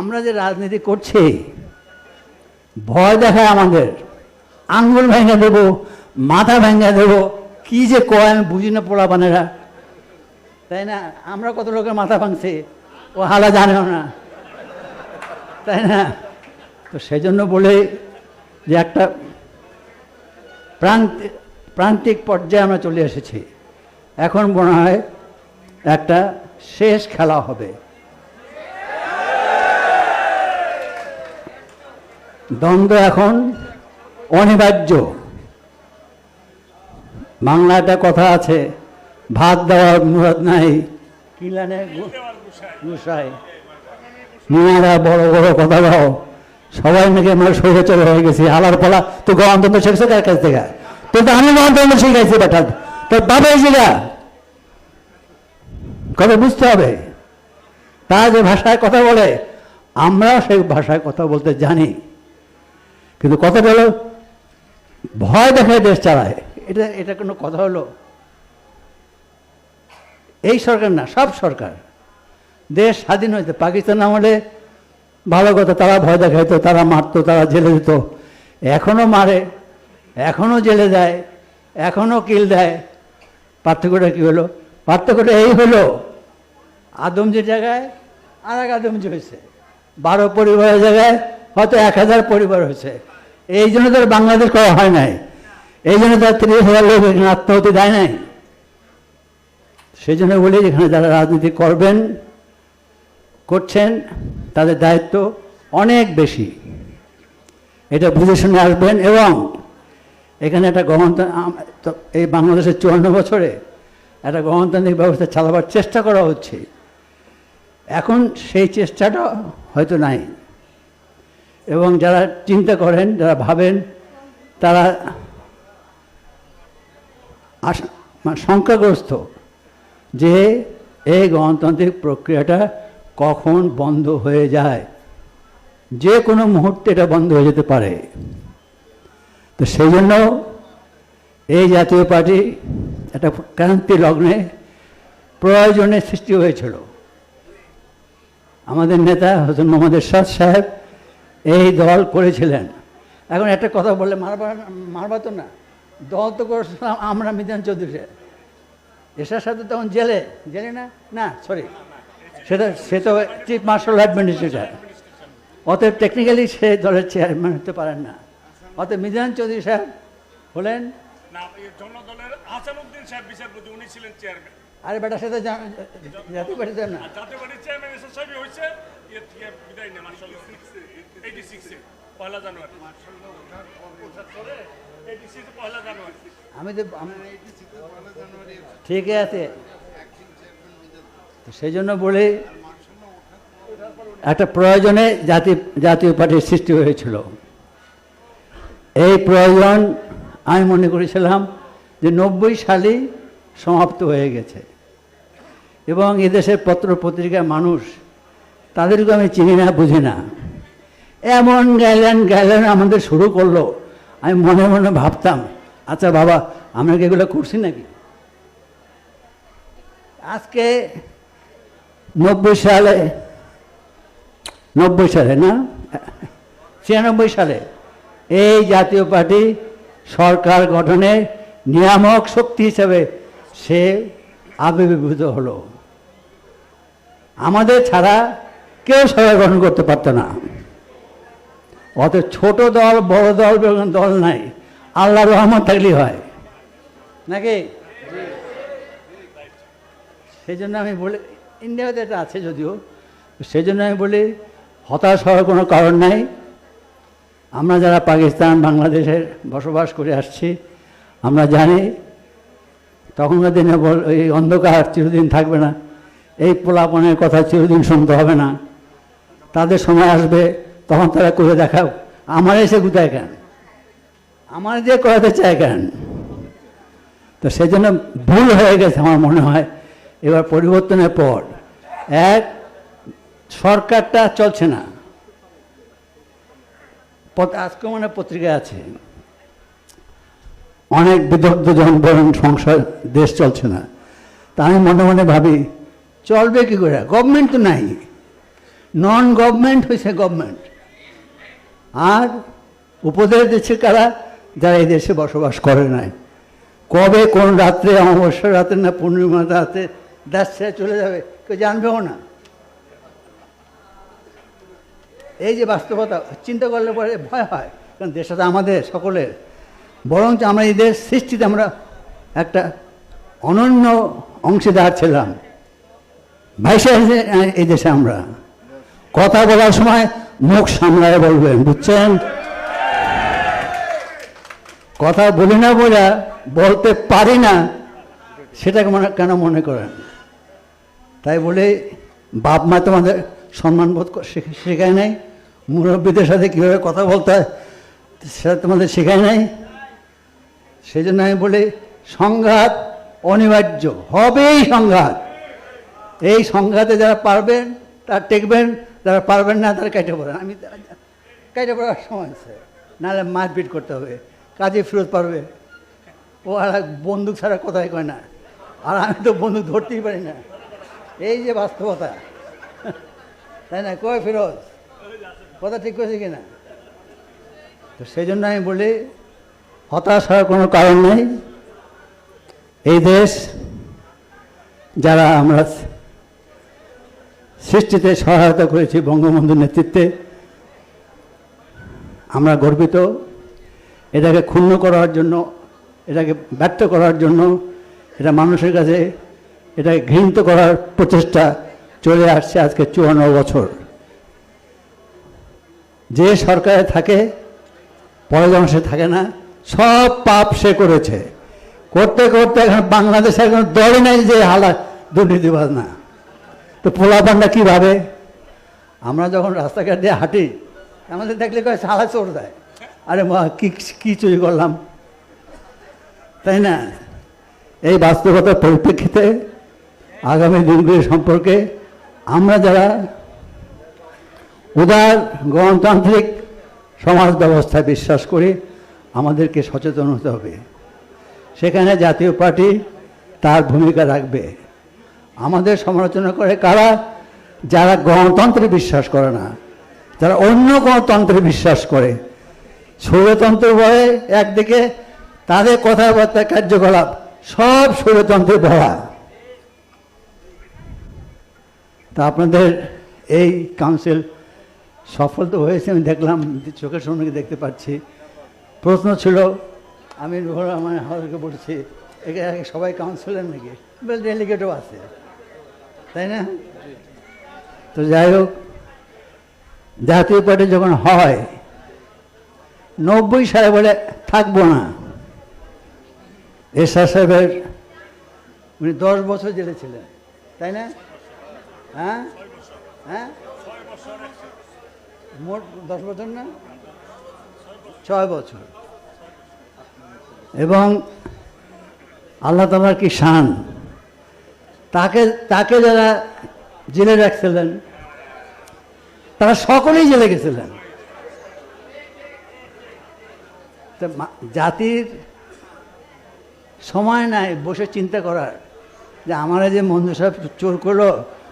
আমরা যে রাজনীতি করছি, ভয় দেখায় আমাদের। আঙ্গুল ভেঙে দেবো, মাথা ভেঙে দেবো, কি যে কয় আমি বুঝি না পোলাপানেরা তাই না? আমরা কত লোকের মাথা ভাঙছি, ও হালা জানেও না। তাই না? তো সেই জন্য বলে যে একটা প্রান্তিক প্রান্তিক পর্যায়ে আমরা চলে এসেছি। এখন মনে হয় একটা শেষ খেলা হবে। দ্বন্দ্ব এখন অনিবার্য। বাংলা একটা কথা আছে, ভাত দেওয়ার মুরাদ নাই। কিলানে মিনারা বড় বড় কথা দাও সবাই নাকি আমরা সৌরচর হয়ে গেছি। আলার পালা তো গণতন্ত্র শিখছে কার কাছ থেকে? তো তো আমি গণতন্ত্র শিখাইছি বেটা। তোর বাবা শিখা কবে বুঝতে হবে। তারা যে ভাষায় কথা বলে, আমরাও সেই ভাষায় কথা বলতে জানি। কিন্তু কথা হলো, ভয় দেখায় দেশ চালায়। এটা এটা কোনো কথা হলো? এই সরকার না, সব সরকার। দেশ স্বাধীন হয়েছে। পাকিস্তান আমলে ভালো কথা, তারা ভয় দেখাইতো, তারা মারতো, তারা জেলে দিত। এখনও মারে এখনও জেলে দেয় এখনও কিল দেয়। পার্থক্যটা কী হলো? পার্থক্যটা এই হলো আদমজির জায়গায় আর এক আদমজি হয়েছে। বারো পরিবারের জায়গায় হয়তো এক হাজার পরিবার হয়েছে। এই জন্য তার বাংলাদেশ করা হয় নাই। এই জন্য তার তিরিশ হাজার লোক এখানে আত্মহত্যা দেয় নাই। সেই জন্য বলি, এখানে যারা রাজনীতি করবেন, করছেন, তাদের দায়িত্ব অনেক বেশি। এটা বুঝে শুনে আসবেন এবং এখানে একটা গণতন্ত্র তো এই বাংলাদেশের চুয়ান্ন বছরে একটা গণতান্ত্রিক ব্যবস্থা চালাবার চেষ্টা করা হচ্ছে। এখন সেই চেষ্টাটা হয়তো নাই। এবং যারা চিন্তা করেন, যারা ভাবেন, তারা মানে শঙ্কাগ্রস্ত যে এই গণতান্ত্রিক প্রক্রিয়াটা কখন বন্ধ হয়ে যায়। যে কোনো মুহূর্তে এটা বন্ধ হয়ে যেতে পারে। তো সেই জন্য এই জাতীয় পার্টি একটা ক্রান্তি লগ্নে প্রয়োজনের সৃষ্টি হয়েছিল। আমাদের নেতা হোসেন মোহাম্মদ এরশাদ সাহেব এই দল করেছিলেন। এখন একটা কথা বললে মারবা মারবা তো না। দল তো করেছিলাম আমরা মিজান চৌধুরী। এরশাদ সাহেব তখন জেলে জেলে না? না সরি সেটা, সে তো চিফ মার্শাল অ্যাডমিনিস্ট্রেটর অতএব টেকনিক্যালি সে দলের চেয়ারম্যান হতে পারেন না। অতএব মিজান চৌধুরী সাহেব হলেন না জনদলের সাহেব বিচারপতি উনি ছিলেন চেয়ারম্যান আরে বেটা সেটা জা- জাতীয় পার্টিতে না জাতীয় চেয়ারম্যান এসে হয়েছে থেকে বিদায় এইটি সিক্সে পয়লা জানুয়ারি। আমি তো ঠিকই আছে। তো সেই জন্য বলি একটা প্রয়োজনে জাতি জাতীয় পার্টির সৃষ্টি হয়েছিল। এই প্রয়োজন আমি মনে করেছিলাম যে নব্বই সালেই সমাপ্ত হয়ে গেছে। এবং এদেশের পত্র পত্রিকার মানুষ তাদেরকে আমি চিনি না, বুঝি না। এমন গেলেন গেলেন, আমাদের শুরু করল। আমি মনে মনে ভাবতাম আচ্ছা বাবা, আমরা কি এগুলো করছি নাকি? আজকে নব্বই সালে নব্বই সালে না? ছিয়ানব্বই সালে এই জাতীয় পার্টি সরকার গঠনে নিয়ামক শক্তি হিসাবে সে আবির্ভূত হলো। আমাদের ছাড়া কেউ সরকার গঠন করতে পারতো না। অত ছোট দল, বড় দল দল নাই। আল্লাহ রহমত থাকলেই হয়। নাকি? সেই জন্য আমি বলি, ইন্ডিয়াতে এটা আছে যদিও সেই জন্য আমি বলি, হতাশ হওয়ার কোনো কারণ নাই। আমরা যারা পাকিস্তান বাংলাদেশের বসবাস করে আসছি, আমরা জানি, তখনকার দিনে বল, এই অন্ধকার চিরদিন থাকবে না। এই পোলাপনের কথা চিরদিন শুনতে হবে না। তাদের সময় আসবে, তখন তারা করে দেখাও। আমার এসে কোথায় কেন? আমার দিয়ে করাতে চায় কেন? তো সেই জন্য ভুল হয়ে গেছে আমার মনে হয়। এবার পরিবর্তনের পর, এক, সরকারটা চলছে না। আজকে মানে পত্রিকা আছে। অনেক বিদগ্ধ জন বলেন সংসার দেশ চলছে না। তা আমি মনে মনে ভাবি চলবে কি করে? গভর্নমেন্ট তো নাই। নন গভর্নমেন্ট হয়েছে গভর্নমেন্ট আর উপদেশ দিচ্ছে কারা? যারা এই দেশে বসবাস করে নাই। কবে কোন রাত্রে, অমাবস্যা রাতে না পূর্ণিমা রাতে দেশ ছেড়ে চলে যাবে, কেউ জানবেও না। এই যে বাস্তবতা, চিন্তা করলে পরে ভয় হয়, কারণ দেশটা তো আমাদের সকলের। বরঞ্চ আমরা এই দেশ সৃষ্টিতে আমরা একটা অনন্য অংশীদার ছিলাম। ভাইসে এই দেশে আমরা। কথা বলার সময় মুখ সামলায় বলবেন, বুঝছেন? কথা বলি না বোঝা বলতে পারি না, সেটাকে মনে, কেন মনে করেন? তাই বলে বাপ মা তোমাদের সম্মানবোধ শেখায় নাই? মুরব্বীদের সাথে কীভাবে কথা বলতে হয়, সেটা তোমাদের শেখায় নাই? সেই জন্য আমি বলি, সংঘাত অনিবার্য, হবেই সংঘাত। এই সংঘাতে যারা পারবেন, তারা টেকবেন, যারা পারবেন না, তারা কেটে পড়েন। আমি কেটে পড়ার সময় আছে। নাহলে মারপিট করতে হবে। কাজে ফেরত পারবে। ও আর বন্দুক ছাড়া কথাই কয় না। আর আমি তো বন্দুক ধরতেই পারি না। এই যে বাস্তবতা। তাই না? কয় ফেরত কথা ঠিক করেছে কিনা তো সেই জন্য আমি বলি, হতাশ হওয়ার কোনো কারণ নেই। এই দেশ, যারা আমরা সৃষ্টিতে সহায়তা করেছি বঙ্গবন্ধুর নেতৃত্বে। আমরা গর্বিত। এটাকে ক্ষুণ্ণ করার জন্য, এটাকে ব্যর্থ করার জন্য, এটা মানুষের কাছে এটাকে ঘৃণিত করার প্রচেষ্টা চলে আসছে আজকে চুয়ান্ন বছর। যে সরকারে থাকে পরের অংশে থাকে না, সব পাপ সে করেছে। করতে করতে এখন বাংলাদেশে এখন দলই নাই যে হালা দুর্নীতিবাদ না। তো পোলাপানটা কী ভাবে? আমরা যখন রাস্তাঘাট দিয়ে হাঁটি, আমাদের দেখলে কয় সালা চোর দেয়। আরে মা, কী কী চুরি করলাম? তাই না? এই বাস্তবতার পরিপ্রেক্ষিতে আগামী দিনগুলি সম্পর্কে আমরা যারা উদার, গণতান্ত্রিক সমাজ ব্যবস্থায় বিশ্বাস করি, আমাদেরকে সচেতন হতে হবে। সেখানে জাতীয় পার্টি তার ভূমিকা রাখবে। আমাদের সমালোচনা করে কারা? যারা গণতন্ত্রে বিশ্বাস করে না, যারা অন্য গণতন্ত্রে বিশ্বাস করে। স্বৈরতন্ত্র বলে একদিকে তাদের কথাবার্তা, কার্যকলাপ সব স্বৈরতন্ত্রে ভরা। তা আপনাদের এই কাউন্সিল সফল তো হয়েছে, আমি দেখলাম, চোখের সামনে দেখতে পাচ্ছি। প্রশ্ন ছিল, আমি আমার হাওয়াকে বলছি এখানে সবাই কাউন্সিলর নাকি? ডেলিগেটও আছে। তাই না? তো যাই হোক, জাতীয় পার্টি যখন হয়, নব্বই সালে বলে থাকব না। এরশাদ সাহেবের উনি দশ বছর জেলে ছিলেন, তাই না? হ্যাঁ? হ্যাঁ? মোট দশ বছর না? ছয় বছর। এবং আল্লাহ তালার কি শান? তাকে তাকে যারা জেলে রাখছিলেন, তারা সকলেই জেলে গেছিলেন। জাতির সময় নাই, বসে চিন্তা করার। যে আমারা যে মঞ্জু সাহেব চোর করল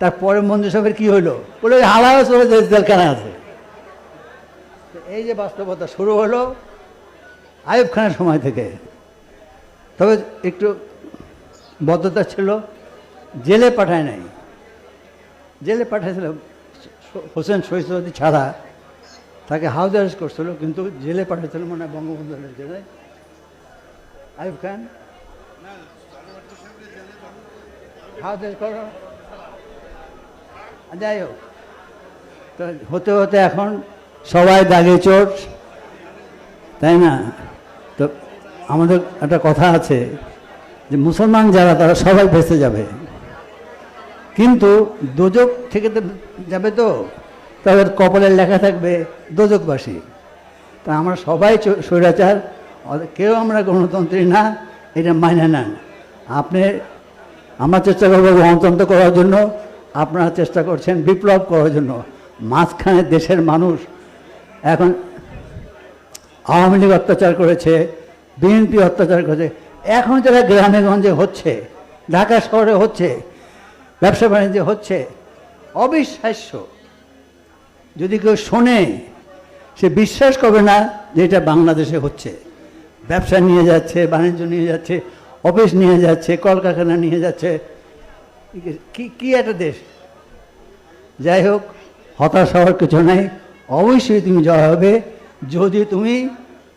তারপরে মঞ্জু সাহেবের কী হলো বলে হালাও চলে জেলখানা আছে। এই যে বাস্তবতা শুরু হলো আয়ুব খানের সময় থেকে। তবে একটু বদ্ধতা ছিল। জেলে পাঠায় নাই। জেলে পাঠাইছিল হোসেন শহীদ ছাড়া। তাকে হাউস অ্যারেস্ট করছিল, কিন্তু জেলে পাঠাইছিল মনে হয় জেলে। আইব খান? করো। যাই হোক, তো হতে হতে এখন সবাই দাগে চোর, তাই না? তো আমাদের একটা কথা আছে যে মুসলমান যারা, তারা সবাই বেঁচে যাবে। কিন্তু দোজক থেকে যাবে তো। তাদের কপালে লেখা থাকবে দোজকবাসী। তা আমরা সবাই স্বৈরাচার কেউ আমরা গণতন্ত্রী না, এটা মাইনে নেন। আপনি, আমরা চেষ্টা করব গণতন্ত্র করার জন্য, আপনারা চেষ্টা করছেন বিপ্লব করার জন্য। মাঝখানে দেশের মানুষ এখন আওয়ামী লীগ অত্যাচার করেছে, বিএনপি অত্যাচার করেছে, এখন যারা গ্রামে গঞ্জে হচ্ছে, ঢাকা শহরে হচ্ছে ব্যবসা বাণিজ্য হচ্ছে অবিশ্বাস্য। যদি কেউ শোনে, সে বিশ্বাস করবে না যে এটা বাংলাদেশে হচ্ছে। ব্যবসা নিয়ে যাচ্ছে, বাণিজ্য নিয়ে যাচ্ছে, অফিস নিয়ে যাচ্ছে, কলকারখানা নিয়ে যাচ্ছে। কি কি একটা দেশ? যাই হোক, হতাশ হওয়ার কিছু নেই। অবশ্যই তুমি জয় হবে। যদি তুমি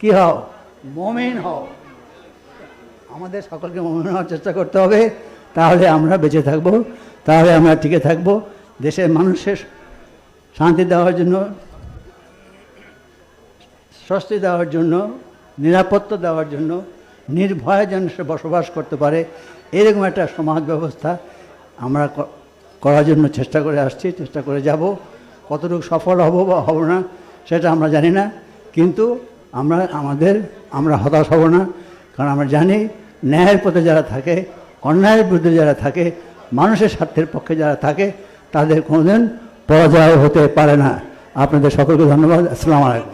কি হও? মমিন হও। আমাদের সকলকে মমিন হওয়ার চেষ্টা করতে হবে। তাহলে আমরা বেঁচে থাকব। তাহলে আমরা টিকে থাকব। দেশের মানুষের শান্তি দেওয়ার জন্য, স্বস্তি দেওয়ার জন্য, নিরাপত্তা দেওয়ার জন্য নির্ভয়ে যেন সে বসবাস করতে পারে, এরকম একটা সমাজ ব্যবস্থা আমরা করার জন্য চেষ্টা করে আসছি, চেষ্টা করে যাব। কতটুকু সফল হব বা হব না, সেটা আমরা জানি না। কিন্তু আমরা, আমাদের, আমরা হতাশ হব না। কারণ আমরা জানি, ন্যায়ের পথে যারা থাকে, অন্যায়ের বিরুদ্ধে যারা থাকে মানুষের স্বার্থের পক্ষে যারা থাকে, তাদের কোনোদিন পরাজয় হতে পারে না। আপনাদের সকলকে ধন্যবাদ। আসসালামু আলাইকুম।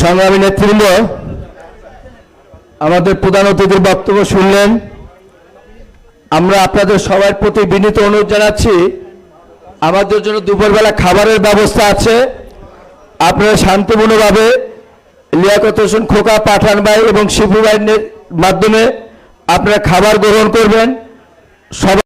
সংগ্রামী নেতৃবৃন্দ, আমাদের প্রধান অতিথির বক্তব্য শুনলেন। আমরা আপনাদের সবার প্রতি বিনীত অনুরোধ জানাচ্ছি। আমাদের জন্য দুপুরবেলা খাবারের ব্যবস্থা আছে। আপনারা শান্তিপূর্ণভাবে লিয়াকত হোসেন খোকা, পাঠান ভাই এবং শিবু ভাইয়ের মাধ্যমে আপনারা খাবার গ্রহণ করবেন। সবাই